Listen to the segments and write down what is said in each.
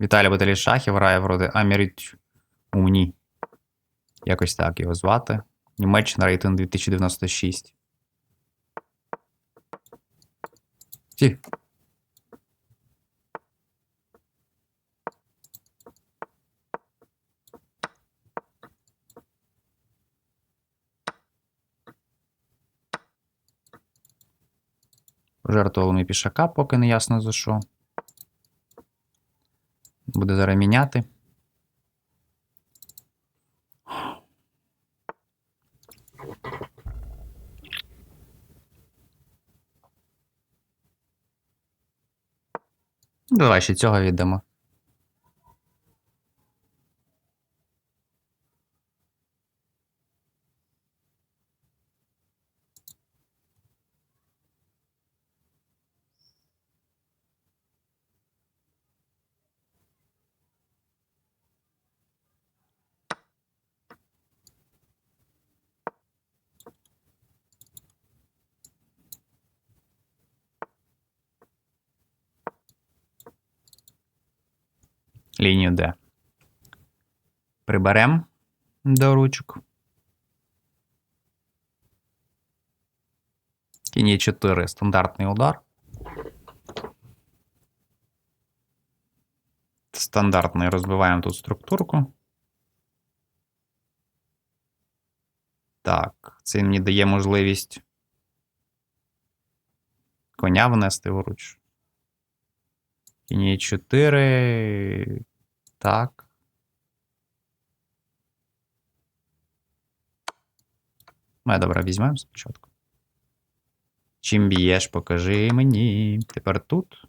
Віталій Баталій Шахів грає вроде Аміріч Умні. Якось так його звати. Німеччина рейтинг 2096. Ті. Жертвували ми пішака, поки не ясно за що. Буде зараз міняти. Давай ще цього віддамо. Лінію D. Приберемо до ручок. Кінь 4 стандартний удар. Стандартний розбиваємо тут структурку. Так, це мені дає можливість коня внести в руч. Кінь 4. Так. Ну, добре, візьмемо спочатку. Чим б'єш, покажи мені. Тепер тут.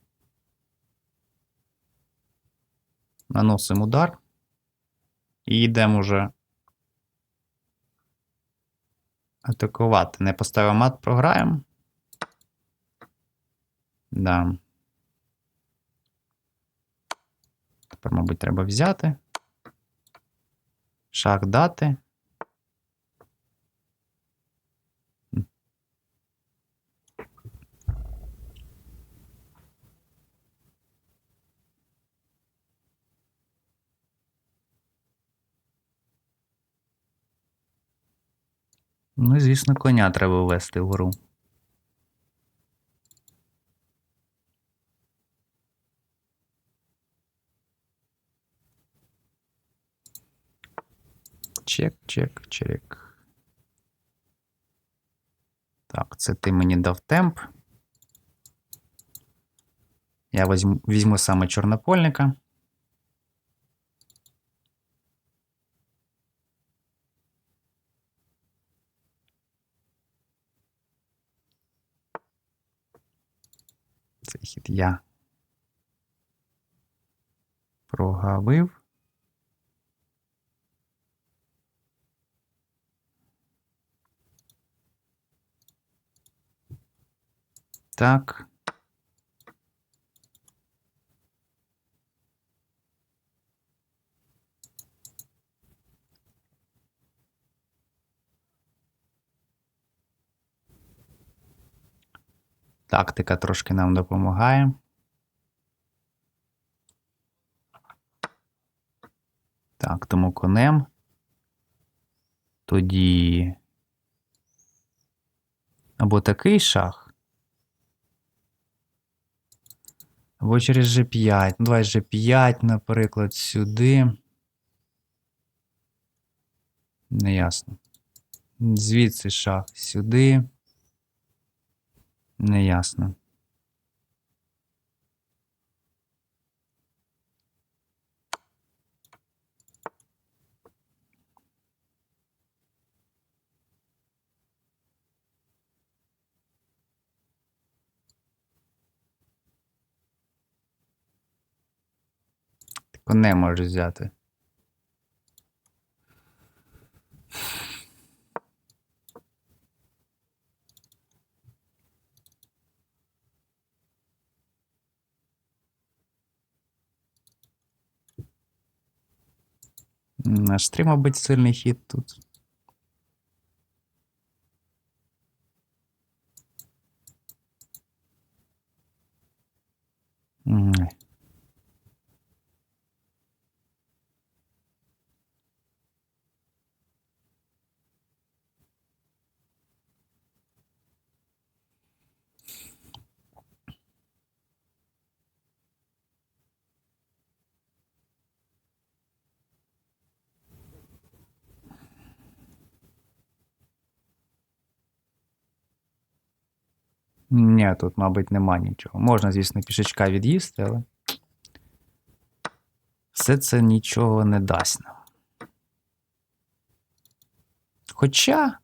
Наносимо удар. І йдемо вже атакувати. Не поставимо мат, програємо. Да. Тепер, мабуть, треба взяти. Шах дати. Ну, звісно, коня треба ввести вгору. Чек, чек, чек. Так, це ти мені дав темп. Я візьму, візьму саме чорнопольника. Цей хід я прогавив. Так. Тактика трошки нам допомагає. Так, тому конем. Тоді. Або такий шах. Або через G5. Ну, давай G5, наприклад, сюди. Неясно. Звідси шах сюди. Неясно. Коне можеш взяти. Наш стрім, мабуть, сильний хід тут. Ні, тут, мабуть, нема нічого. Можна, звісно, пішечка від'їсти, але. Все це нічого не дасть нам. Хоча.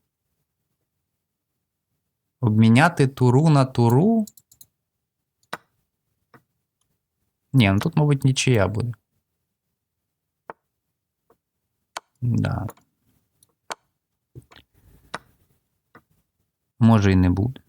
Обміняти туру на туру. Ні, ну тут, мабуть, нічия буде. Да. Може і не буде.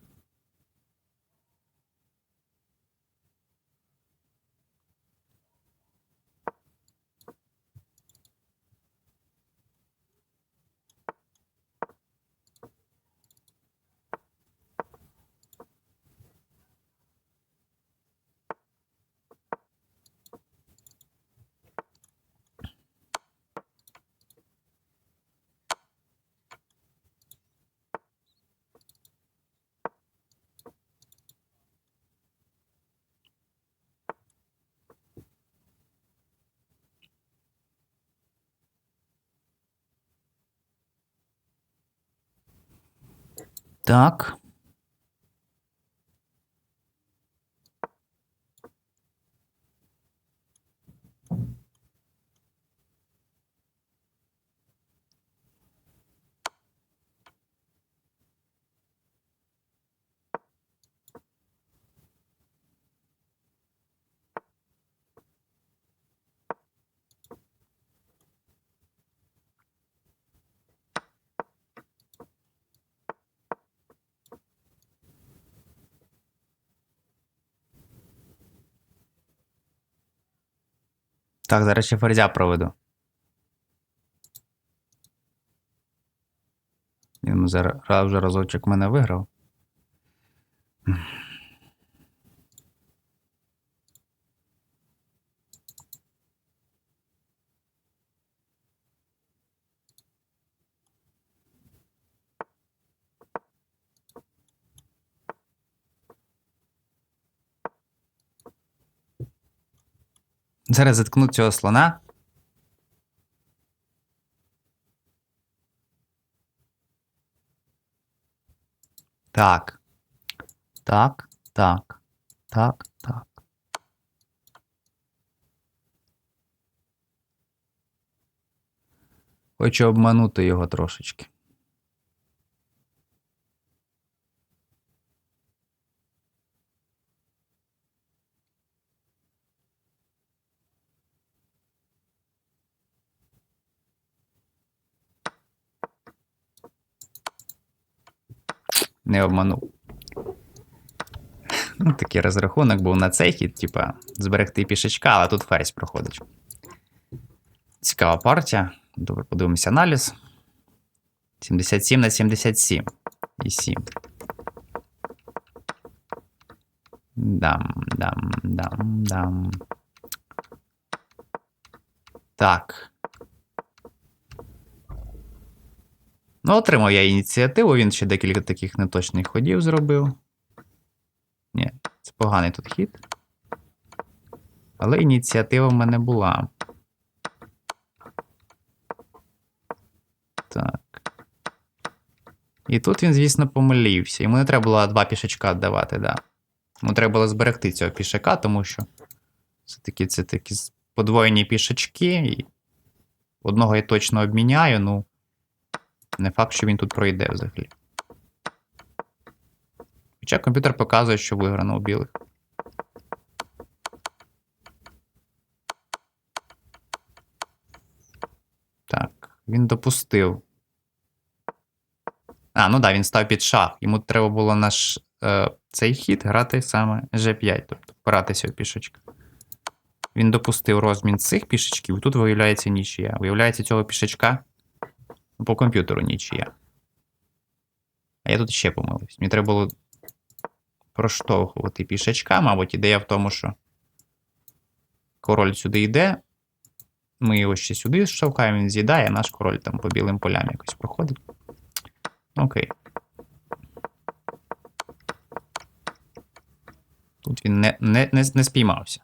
Так. Так, зараз ще ферзя проведу. Він зараз вже разочок мене виграв. Зараз заткну цього слона. Так. Так, так, так, так. Хочу обманути його трошечки. Не обманув. Ну, такий розрахунок був на цей хід, типа, зберегти пішечка, але тут ферзь проходить. Цікава партія. Добре, подивимося аналіз. 77 на 77. І 7. Дам, дам, дам, дам. Так. Ну, отримав я ініціативу, він ще декілька таких неточних ходів зробив. Ні, це поганий тут хід. Але ініціатива в мене була. Так. І тут він, звісно, помилився. Йому не треба було два пішачка віддавати, да. Йому треба було зберегти цього пішака, тому що все-таки це такі подвоєні пішачки. І одного я точно обміняю, ну. Не факт, що він тут пройде взагалі. Хоча комп'ютер показує, що виграно у білих. Так, він допустив. А, ну да, він став під шах. Йому треба було наш е, цей хід грати саме G5, тобто поратися у пішечка. Він допустив розмін цих пішечків, і тут виявляється нічия. Виявляється, цього пішечка по комп'ютеру нічия. А я тут ще помилився. Мені треба було проштовхувати пішачка, мабуть, ідея в тому, що король сюди йде. Ми його ще сюди штовхаємо, він з'їдає, а наш король там по білим полям якось проходить. Окей. Тут він не, не, не, не спіймався.